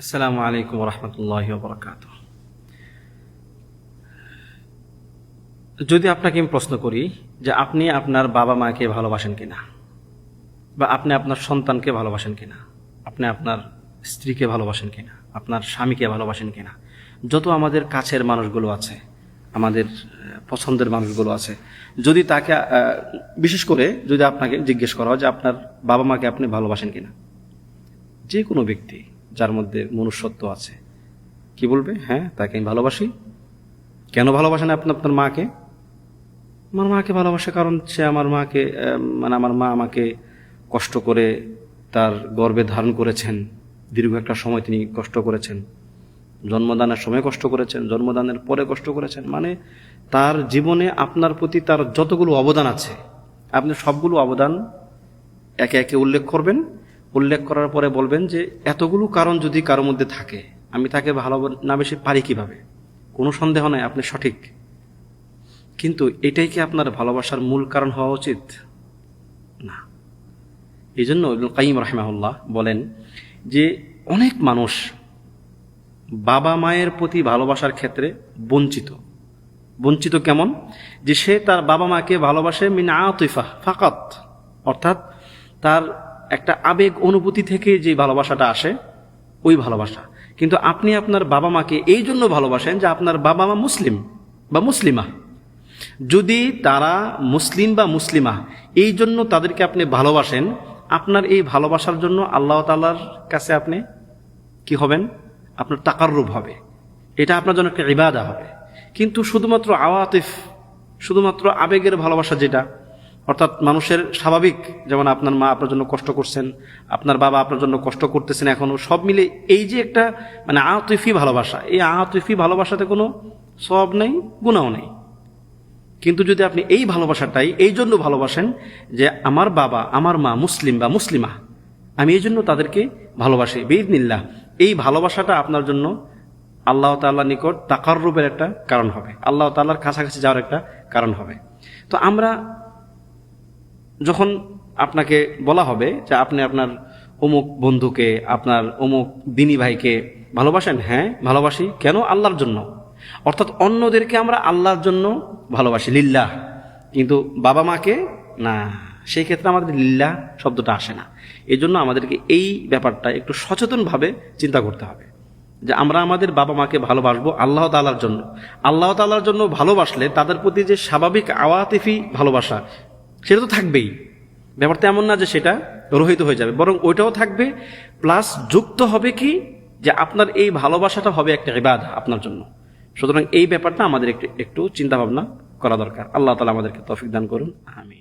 আসসালামু আলাইকুম রহমতুল্লাহ বরকাত যদি আপনাকে আমি প্রশ্ন করি যে আপনি আপনার বাবা মাকে ভালোবাসেন কিনা, বা আপনি আপনার সন্তানকে ভালোবাসেন কিনা, আপনি আপনার স্ত্রীকে ভালোবাসেন কিনা, আপনার স্বামীকে ভালোবাসেন কিনা, যত আমাদের কাছের মানুষগুলো আছে, আমাদের পছন্দের মানুষগুলো আছে, যদি তাকে বিশেষ করে যদি আপনাকে জিজ্ঞেস করা হয় যে আপনার বাবা মাকে আপনি ভালোবাসেন কিনা, যে কোনো ব্যক্তি যার মধ্যে মনুষ্যত্ব আছে। কি বলবে? হ্যাঁ তাকে আমি ভালোবাসি। কেন ভালোবাসেন আপনি আপনার মাকে? আমার মাকে ভালোবাসে কারণ সে আমার মাকে মানে আমার মা আমাকে কষ্ট করে তার গর্ভে ধারণ করেছেন। দীর্ঘ একটা সময় তিনি কষ্ট করেছেন। জন্মদানের সময় কষ্ট করেছেন, জন্মদানের পরে কষ্ট করেছেন। মানে তার জীবনে আপনার প্রতি তার যতগুলো অবদান আছে, আপনি সবগুলো অবদান একে একে উল্লেখ করবেন। উল্লেখ করার পরে বলবেন যে, এতগুলো কারণ যদি কারোর মধ্যে থাকে, আমি তাকে ভালো না বেশি পারি কীভাবে? কোনো সন্দেহ নাই, আপনি সঠিক। কিন্তু এটাই কি আপনার ভালোবাসার মূল কারণ হওয়া উচিত? না। এই জন্য কাইম রহমাহুল্লাহ বলেন যে, অনেক মানুষ বাবা মায়ের প্রতি ভালোবাসার ক্ষেত্রে বঞ্চিত। বঞ্চিত কেমন? যে সে তার বাবা মাকে ভালোবাসে মিন আতিফা, ফাকাত। অর্থাৎ তার একটা আবেগ অনুভূতি থেকে যে ভালোবাসাটা আসে, ওই ভালোবাসা। কিন্তু আপনি আপনার বাবা মাকে এই জন্য ভালোবাসেন যে আপনার বাবা মা মুসলিম বা মুসলিমা। যদি তারা মুসলিম বা মুসলিমা, এই জন্য তাদেরকে আপনি ভালোবাসেন, আপনার এই ভালোবাসার জন্য আল্লাহ তালার কাছে আপনি কি হবেন? আপনার টাকার রূপ হবে। এটা আপনার জন্য একটা ইবাদা হবে। কিন্তু শুধুমাত্র আওয়াতিফ, শুধুমাত্র আবেগের ভালোবাসা যেটা অর্থাৎ মানুষের স্বাভাবিক, যেমন আপনার মা আপনার জন্য কষ্ট করছেন, আপনার বাবা আপনার জন্য কষ্ট করতেছেন এখনও, সব মিলে এই যে একটা মানে আহতিফি ভালোবাসা, এই আহতিফি ভালোবাসাতে কোনো সব নেই গুণাও নেই। কিন্তু যদি আপনি এই ভালোবাসাটাই, এই জন্য ভালোবাসেন যে আমার বাবা, আমার মা মুসলিম বা মুসলিমা, আমি এই জন্য তাদেরকে ভালোবাসি বেদনিল্লাহ এই ভালোবাসাটা আপনার জন্য আল্লাহ তাল্লাহ নিকট তাকার রূপের একটা কারণ হবে, আল্লাহ তাল্লাহর কাছাকাছি যাওয়ার একটা কারণ হবে। তো আমরা যখন আপনাকে বলা হবে যে আপনি আপনার অমুক বন্ধুকে, আপনার অমুক দিনী ভাইকে ভালোবাসেন হ্যাঁ ভালোবাসি, কেন আল্লাহর জন্য? অর্থাৎ অন্যদেরকে আমরা আল্লাহর জন্য ভালোবাসি, লিল্লাহ। কিন্তু বাবা মাকে, না সেই ক্ষেত্রে আমাদের লিল্লাহ শব্দটা আসে না। এই জন্য আমাদেরকে এই ব্যাপারটা একটু সচেতনভাবে চিন্তা করতে হবে যে আমরা আমাদের বাবা মাকে ভালোবাসবো আল্লাহ তালার জন্য। আল্লাহ তালার জন্য ভালোবাসলে তাদের প্রতি যে স্বাভাবিক আওয়াতিফি ভালোবাসা সেটা তো থাকবেই। ব্যাপারটা এমন না যে সেটা রহিত হয়ে যাবে, বরং ওইটাও থাকবে প্লাস যুক্ত হবে কি যে আপনার এই ভালোবাসাটা হবে একটা ইবাদ আপনার জন্য। সুতরাং এই ব্যাপারটা আমাদের একটু একটু চিন্তাভাবনা করা দরকার। আল্লাহ তালা আমাদেরকে তফিক দান করুন। আমি